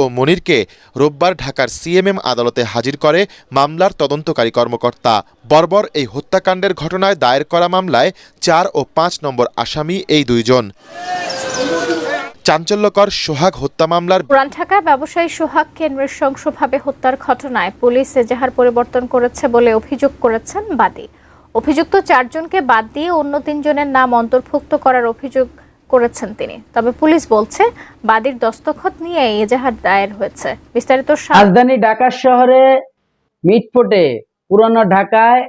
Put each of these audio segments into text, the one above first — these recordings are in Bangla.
ও মনিরকে রোববার ঢাকার সিএমএম আদালতে হাজির করে মামলার তদন্তকারী কর্মকর্তা। বর্বর এই হত্যাকাণ্ডের ঘটনায় দায়ের করা মামলায় চার ও পাঁচ নম্বর আসামি এই দুইজন। চাঞ্চল্যকর সোহাগ হত্যা মামলার পুরান ঢাকায় ব্যবসায়ী সোহাগকে নৃশংসভাবে হত্যার ঘটনায় পুলিশ এজাহার পরিবর্তন করেছে বলে অভিযোগ করেছেন বাদী। অভিযুক্ত চারজনকে বাদ দিয়ে অন্য তিনজনের নাম অন্তর্ভুক্ত করার অভিযোগ করেছেন তিনি। তবে পুলিশ বলছে, বাদীর দস্তখত নিয়ে এজাহার দায়ের হয়েছে। বিস্তারিত রাজধানী ঢাকা শহরে মিটফোটে পুরানো ঢাকায়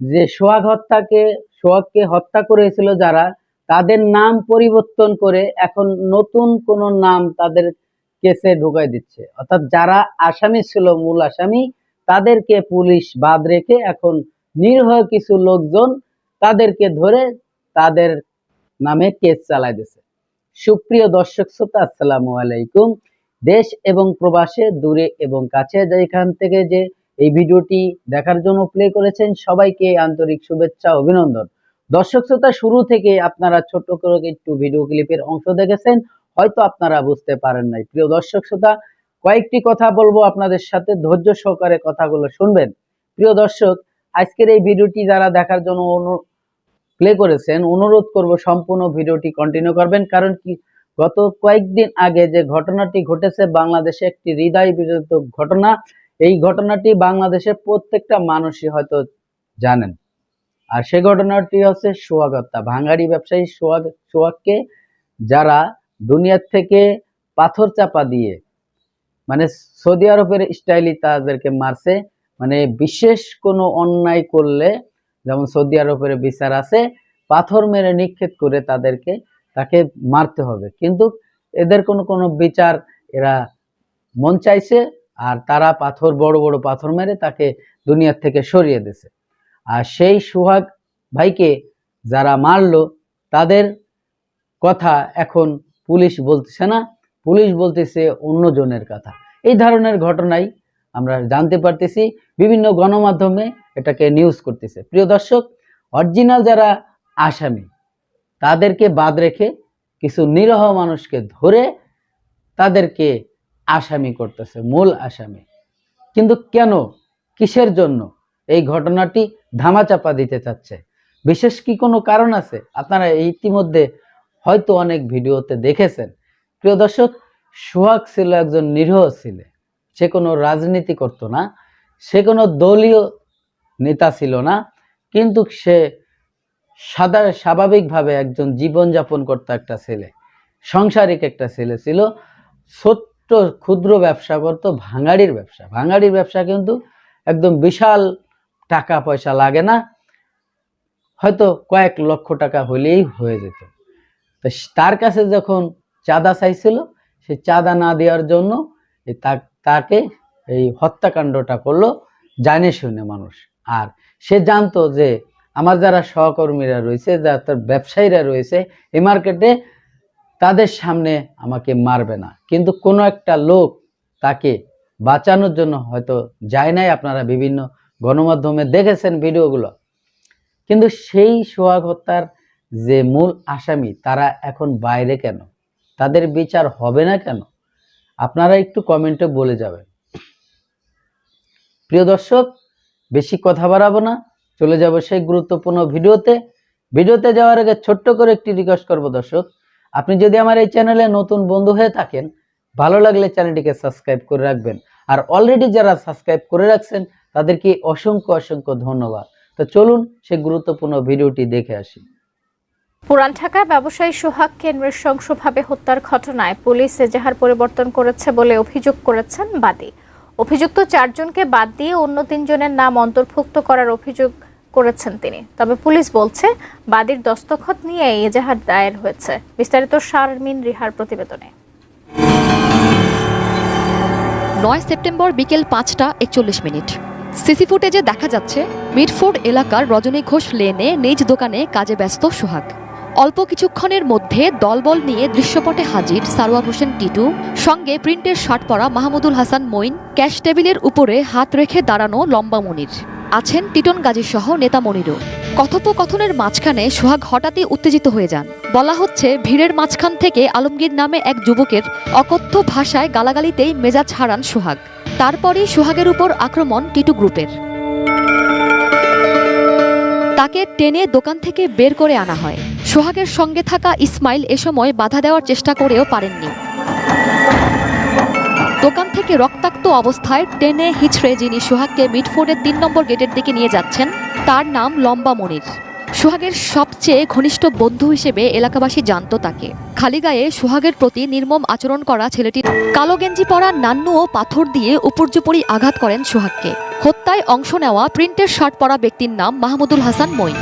যে সোহাগ হত্যাকে, সোহাগকে হত্যা করেছিল যারা, তাদের নাম পরিবর্তন করে এখন নতুন কোন নাম তাদের কেসে ঢুকাই দিচ্ছে। অর্থাৎ যারা আসামি ছিল, মূল আসামি, তাদেরকে পুলিশ বাদ রেখে এখন নিরীহ কিছু লোকজন তাদেরকে ধরে তাদের নামে কেস চালাই দিচ্ছে সুপ্রিয় দর্শক শ্রোতা, আসসালামু আলাইকুম। দেশ এবং প্রবাসে, দূরে এবং কাছে যেখান থেকে যে এই ভিডিওটি দেখার জন্য প্লে করেছেন, সবাইকে আন্তরিক শুভেচ্ছা, অভিনন্দন। দর্শক শ্রোতা, শুরু থেকে আপনারা ছোট করে একটু ভিডিও ক্লিপের অংশ দেখেছেন, হয়তো আপনারা বুঝতে পারেন নাই। প্রিয় দর্শক শ্রোতা, কয়েকটি কথা বলব আপনাদের সাথে, ধৈর্য সহকারে কথাগুলো শুনবেন। প্রিয় দর্শক, আজকের এই ভিডিওটি যারা দেখার জন্য প্লে করেছেন, অনুরোধ করব সম্পূর্ণ ভিডিওটি কন্টিনিউ করবেন, কারণ কি গত কয়েকদিন আগে যে ঘটনাটি ঘটেছে, বাংলাদেশে একটি হৃদয় বিদারক ঘটনা, এই ঘটনাটি বাংলাদেশের প্রত্যেকটা মানুষই হয়তো জানেন। আর সে ঘটনাটি হচ্ছে হত্যা ভাঙাড়ি ব্যবসায়ী সোয়াগ সোয়াগকে যারা দুনিয়ার থেকে পাথর চাপা দিয়ে মানে সৌদি আরবের স্টাইলে তাদেরকে মারছে মানে বিশেষ কোনো অন্যায় করলে যেমন সৌদি আরবের বিচার আছে, পাথর মেরে নিক্ষেপ করে তাদেরকে, তাকে মারতে হবে। কিন্তু এদের কোনো কোনো বিচার এরা মন চাইছে আর তারা পাথর, বড় বড় পাথর মেরে তাকে দুনিয়ার থেকে সরিয়ে দিছে আর সেই সুহাগ ভাইকে যারা মারলো, তাদের কথা এখন পুলিশ বলতেছে না। পুলিশ বলতেছে অন্যজনের কথা। এই ধরনের ঘটনাই আমরা জানতে পারতেছি। বিভিন্ন গণমাধ্যমে এটাকে নিউজ করতেছে। প্রিয় দর্শক অরিজিনাল যারা আসামি, তাদেরকে বাদ রেখে কিছু নিরহ মানুষকে ধরে তাদেরকে আসামি করতেছে, মূল আসামি। কিন্তু কেন, কিসের জন্য এই ঘটনাটি ধামাচাপা দিতে চাচ্ছে? বিশেষ কি কোনো কারণ আছে? আপনারা ইতিমধ্যে হয়তো অনেক ভিডিওতে দেখেছেন। প্রিয় দর্শক, সোহাগ ছিল একজন নিরীহ ছেলে। সে কোনো রাজনীতি করতো না। সে কোনো দলীয় নেতা ছিল না, কিন্তু সে সাদা, স্বাভাবিকভাবে একজন জীবনযাপন করতো একটা ছেলে, সংসারিক একটা ছেলে ছিল, ছোট্ট, ক্ষুদ্র ব্যবসা করতো, ভাঙাড়ির ব্যবসা। ভাঙাড়ির ব্যবসা কিন্তু একদম বিশাল টাকা পয়সা লাগে না, হয়তো কয়েক লক্ষ টাকা হলেই হয়ে যেত। তো তার কাছে যখন চাঁদা চাইছিল, সে চাঁদা না দেওয়ার জন্য তাকে এই হত্যাকাণ্ডটা করল, জানে শুনে মানুষ। আর সে জানতো যে আমার যারা সহকর্মীরা রয়েছে, যারা তার ব্যবসায়ীরা রয়েছে, এই মার্কেটে তাদের সামনে আমাকে মারবে না। কিন্তু কোনো একটা লোক তাকে বাঁচানোর জন্য হয়তো যায় নাই। আপনারা বিভিন্ন গণমাধ্যমে দেখেছেন ভিডিওগুলো। কিন্তু সেই সোহাগ হত্যার যে মূল আসামি, তারা এখন বাইরে কেন? তাদের বিচার হবে না কেন? আপনারা একটু কমেন্টে বলে যাবেন। প্রিয় দর্শক বেশি কথা বাড়াবো না। চলে যাব সেই গুরুত্বপূর্ণ ভিডিওতে। ভিডিওতে যাওয়ার আগে ছোট্ট করে একটি রিকোয়েস্ট করব দর্শক। আপনি যদি আমার এই চ্যানেলে নতুন বন্ধু হয়ে থাকেন, ভালো লাগলে চ্যানেলটিকে সাবস্ক্রাইব করে রাখবেন। আর অলরেডি যারা সাবস্ক্রাইব করে রাখছেন, তাদেরকে অসংখ্য অসংখ্য ধন্যবাদ। তো চলুন সেই গুরুত্বপূর্ণ ভিডিওটি দেখে আসি। পুরান ঢাকায় ব্যবসায়ী সোহাগকে নৃশংসভাবে হত্যার ঘটনায় পুলিশ এজাহার পরিবর্তন করেছে বলে অভিযোগ করেছেন বাদী। অভিযুক্ত চারজনকে বাদ দিয়ে অন্য তিনজনের নাম অন্তর্ভুক্ত করার অভিযোগ করেছেন তিনি। তবে পুলিশ বলছে, বাদীর দস্তখত নিয়ে এজাহার দায়ের হয়েছে। বিস্তারিত শারমিন রিহার প্রতিবেদনে। নয় সেপ্টেম্বর বিকেল পাঁচটা একচল্লিশ মিনিট। সিসি ফুটেজে দেখা যাচ্ছে মিডফোর্ড এলাকার রজনী ঘোষ লেনে নিজ দোকানে কাজে ব্যস্ত সোহাগ। অল্প কিছুক্ষণের মধ্যে দলবল নিয়ে দৃশ্যপটে হাজির সারোয়ার হোসেন টিটু, সঙ্গে প্রিন্টের শার্ট পরা মাহমুদুল হাসান মঈন, ক্যাশ টেবিলের উপরে হাত রেখে দাঁড়ানো লম্বা মনির। আছেন টিটন গাজী সহ নেতা মনিরও। কথোপকথনের মাঝখানে সোহাগ হঠাৎই উত্তেজিত হয়ে যান। বলা হচ্ছে, ভিড়ের মাঝখান থেকে আলমগীর নামে এক যুবকের অকথ্য ভাষায় গালাগালিতেই মেজাজ হারান সোহাগ। তারপরেই সোহাগের উপর আক্রমণ টিটু গ্রুপের। তাকে টেনে দোকান থেকে বের করে আনা হয়। সোহাগের সঙ্গে থাকা ইসমাইল এ সময় বাধা দেওয়ার চেষ্টা করেও পারেননি। দোকান থেকে রক্তাক্ত অবস্থায় টেনে হিচড়ে যিনি সোহাগকে মিডফোর্ডের তিন নম্বর গেটের দিকে নিয়ে যাচ্ছেন, তার নাম লম্বা মনির। সোহাগের সবচেয়ে ঘনিষ্ঠ বন্ধু হিসেবে এলাকাবাসী জানত তাকে। খালি গায়ে সোহাগের প্রতি নির্মম আচরণ করা ছেলেটি কালো গেঞ্জি পরা নান্নু ও পাথর দিয়ে উপর্যুপরি আঘাত করেন সোহাগকে। হত্যায় অংশ নেওয়া প্রিন্টের শার্ট পরা ব্যক্তির নাম মাহমুদুল হাসান মই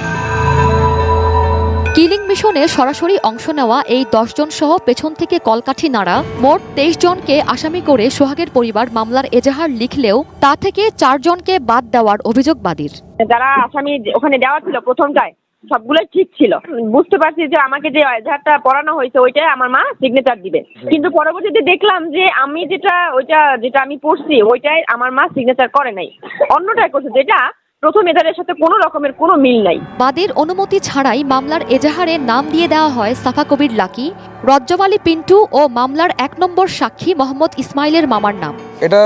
কিলিং মিশনে সরাসরি অংশ নেওয়া এই দশজন সহ পেছন থেকে কলকাঠি নাড়া মোট তেইশ জনকে আসামি করে সোহাগের পরিবার মামলার এজাহার লিখলেও তা থেকে চারজনকে বাদ দেওয়ার অভিযোগ বাদীর। যারা আসামি ওখানে দেওয়া ছিল প্রথমটায় সবগুলোই ঠিক ছিল। বুঝতে পারছি যে আমাকে যে এজাহারটা পড়ানো হয়েছে ওইটাই আমার মা সিগনেচার দিবে। কিন্তু পরবর্তীতে দেখলাম যে আমি যেটা ওইটা যেটা আমি পড়ছি ওইটাই আমার মা সিগনেচার করে নাই। অন্যটাই করছে যেটা প্রথম এজাহারের সাথে কোনো রকমের কোনো মিল নাই। বাদের অনুমতি ছাড়াই মামলার এজাহারে নাম দিয়ে দেওয়া হয় সাফা কবির লাকি রজ্জব আলী পিন্টু ও মামলার এক নম্বর সাক্ষী মোহাম্মদ ইসমাইলের মামার নাম। এটা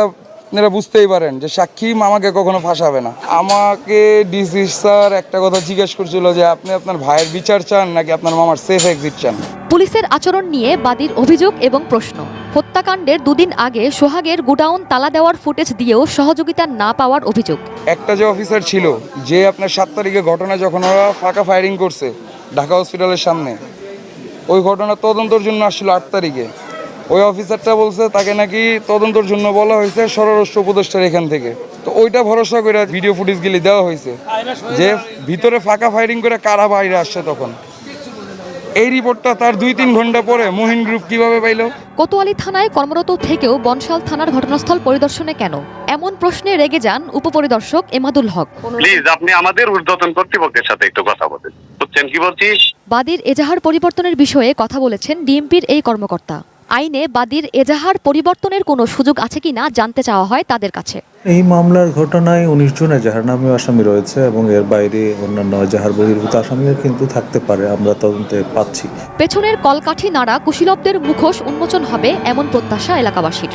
আপনারা বুঝতেই পারেন যে সাক্ষী মামাকে কখনো ফাঁসাবে না। আমাকে ডিসি স্যার একটা কথা জিজ্ঞেস করছিল যে আপনি আপনার ভাইয়ের বিচার চান নাকি আপনার মামার সেফ এক্সিট চান? পুলিশের আচরণ নিয়ে বাদীর অভিযোগ এবং প্রশ্ন। হত্যাকাণ্ডের দুদিন আগে সোহাগের গুডাউন তালা দেওয়ার ফুটেজ দিয়েও সহযোগিতা না পাওয়ার অভিযোগ। একটা যে অফিসার ছিল, যে আপনার সাত তারিখে ঘটনা যখন ওরা ফাঁকা ফায়ারিং করছে ঢাকা হসপিটালের সামনে, ওই ঘটনা তদন্তর জন্য আসছিল আট তারিখে। ওই অফিসারটা বলছে, তাকে নাকি তদন্তর জন্য বলা হয়েছে স্বরাষ্ট্র উপদেষ্টার এখান থেকে। তো ওইটা ভরসা করে ভিডিও ফুটেজগুলি দেওয়া হয়েছে। যে ভিতরে ফাঁকা ফায়ারিং করে কারা বাইরে আসছে তখন। এই রিপোর্টটা তার দুই তিন ঘণ্টা পরে মহিন গ্রুপ কীভাবে পাইল? কোতোয়ালি থানায় কর্মরত থেকেও বনশাল থানার ঘটনাস্থল পরিদর্শনে কেন? এমন প্রশ্নে রেগে যান উপপরিদর্শক এমাদুল হক। প্লিজ আপনি আমাদের ঊর্ধ্বতন কর্তৃপক্ষের সাথে একটু কথা বলেন। বুঝছেন কি বলছি বাদীর এজাহার পরিবর্তনের বিষয়ে কথা বলেছেন ডিএমপির এই কর্মকর্তা। আইনে বাদীর এজাহার পরিবর্তনের কোনো সুযোগ আছে কিনা জানতে চাওয়া হয় তাদের কাছে। এই মামলার ঘটনায় উনিশ জন এজাহার নামে আসামি রয়েছে এবং এর বাইরে অন্যান্য এজাহার বহির্ভূত আসামিও কিন্তু থাকতে পারে আমরা তদন্তে পাচ্ছি। পেছনের কলকাঠি নাড়া কুশীলবদের মুখোশ উন্মোচন হবে এমন প্রত্যাশা এলাকাবাসীর।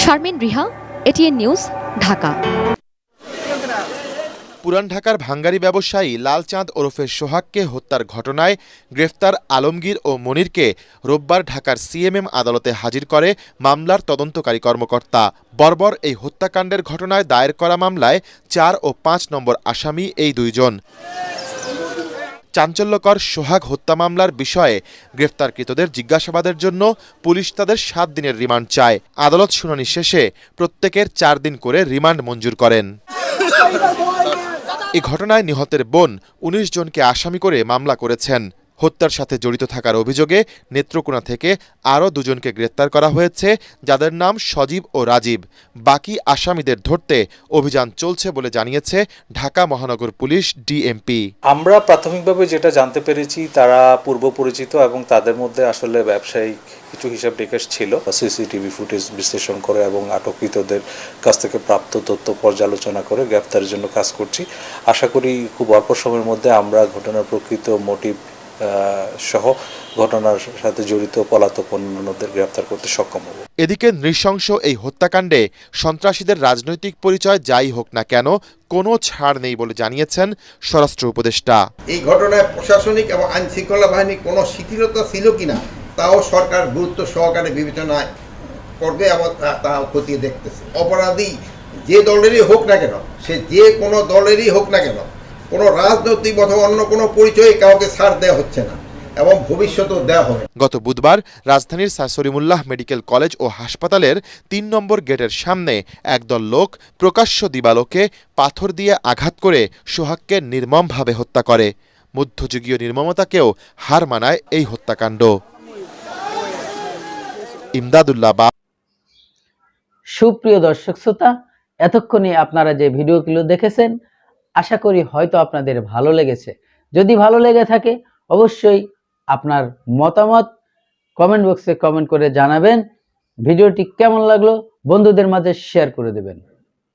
Sharmin Riha ATN news Dhaka. পুরান ঢাকার ভাঙ্গারি ব্যবসায়ী লালচাঁদ ওরফে সোহাগকে হত্যার ঘটনায় গ্রেফতার আলমগীর ও মনিরকে রোববার ঢাকার সিএমএম আদালতে হাজির করে মামলার তদন্তকারী কর্মকর্তা। বর্বর এই হত্যাকাণ্ডের ঘটনায় দায়ের করা মামলায় চার ও পাঁচ নম্বর আসামি এই দুইজন। চাঞ্চল্যকর সোহাগ হত্যা মামলার বিষয়ে গ্রেফতারকৃতদের জিজ্ঞাসাবাদের জন্য পুলিশ তাদের সাত দিনের রিমান্ড চায়। আদালত শুনানি শেষে প্রত্যেকের চার দিন করে রিমান্ড মঞ্জুর করেন। এ ঘটনায় নিহতের বোন উনিশ জনকে আসামি করে মামলা করেছেন। হত্যার সাথে জড়িত থাকার অভিযোগে নেত্রকোনা থেকে আরও দুজনকে গ্রেপ্তার করা হয়েছে, যাদের নাম সজীব ও রাজীব। বাকি আসামিদের ধরতে অভিযান চলছে বলে জানিয়েছে ঢাকা মহানগর পুলিশ ডিএমপি। আমরা প্রাথমিকভাবে যেটা জানতে পেরেছি, তারা পূর্ব পরিচিত এবং তাদের মধ্যে আসলে ব্যবসায়িক কিছু হিসাব নিকাশ ছিল। সিসিটিভি ফুটেজ বিশ্লেষণ করে এবং আটককৃতদের কাছ থেকে প্রাপ্ত তথ্য পর্যালোচনা করে গ্রেফতারের জন্য কাজ করছি। আশা করি খুব অল্প সময়ের মধ্যে আমরা ঘটনার প্রকৃত মোটিভ সহ ঘটনার সাথে জড়িত পলাতক অন্যান্যদের করতে সক্ষম হব। এদিকে নৃশংস এই হত্যাকাণ্ডে সন্ত্রাসীদের রাজনৈতিক পরিচয় যাই হোক না কেন কোনো ছাড় নেই বলে জানিয়েছেন স্বরাষ্ট্র উপদেষ্টা। এই ঘটনায় প্রশাসনিক এবং আইন শৃঙ্খলা বাহিনী কোনো শিথিলতা ছিল কিনা তাও সরকার গুরুত্ব সহকারে বিবেচনায় করবে এবং তা খতিয়ে দেখতেছে। অপরাধী যে দলেরই হোক না কেন সে যে কোনো দলেরই হোক না কেন কোনো রাজনৈতিক অথবা অন্য কোনো পরিচয়ে কাউকে ছাড় দেওয়া হচ্ছে না এবং ভবিষ্যতেও দেওয়া হবে গত বুধবার রাজধানীর সাসরিমুল্লাহ মেডিকেল কলেজ ও হাসপাতালের তিন নম্বর গেটের সামনে একদল লোক প্রকাশ্য দিবালোকে পাথর দিয়ে আঘাত করে সোহাগকে নির্মমভাবে হত্যা করে। মধ্যযুগীয় নির্মমতাকেও হার মানায় এই হত্যাকাণ্ড। ইমদাদুল্লাহ বা সুপ্রিয় দর্শক শ্রোতা এতক্ষণে আপনারা যে ভিডিওগুলো দেখেছেন আশা করি হয়তো আপনাদের ভালো লেগেছে। যদি ভালো লেগে থাকে, অবশ্যই আপনার মতামত কমেন্ট বক্সে কমেন্ট করে জানাবেন। ভিডিওটি কেমন লাগল, বন্ধুদের মাঝে শেয়ার করে দেবেন।